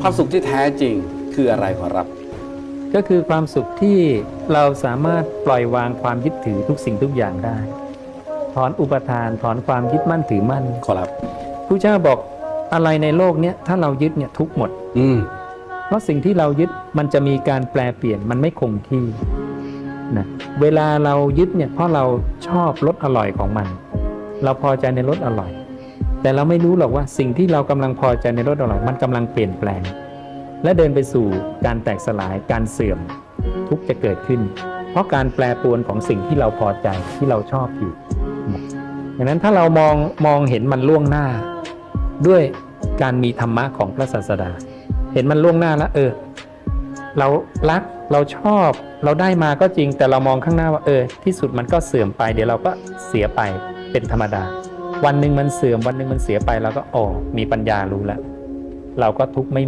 ความสุขที่แท้จริงคืออะไรขอรับ ก็คือความสุขที่เราสามารถปล่อยวางความยึดถือทุกสิ่งทุกอย่างได้ ถอนอุปทานถอนความยึดมั่นถือมั่นขอรับผู้เจ้าบอกอะไรในโลกเนี้ยถ้าเรายึดเนี่ยทุกข์หมด อืมเพราะสิ่งที่เรายึดมันจะมีการแปลเปลี่ยนมันไม่คงที่นะเวลาเรายึดเนี่ยเพราะเราชอบรสอร่อยของมัน เราพอใจในรสอร่อย แต่เราไม่รู้หรอกว่าสิ่งที่เรากำลังพอใจในรสอร่อมันกำลังเปลี่ยนแปลง และเดินไปสู่การแตกสลายการเสื่อม ทุกจะเกิดขึ้น เพราะการแปรปรวนของสิ่งที่เราพอใจที่เราชอบอยู่ดังนั้นถ้าเรามองมองเห็นมันล่วงหน้า ด้วยการมีธรรมะของพระศาสดา เห็นมันล่วงหน้าแล้วเออ เรารักเราชอบเราได้มาก็จริงแต่เรามองข้างหน้าว่าเออ ที่สุดมันก็เสื่อมไป เดี๋ยวเราก็เสียไปเป็นธรรมดา วันหนึ่งมันเสื่อมวันหนึ่งมันเสียไปเราก็อ๋อมีปัญญารู้แล้วเราก็ทุกข์ไม่มาก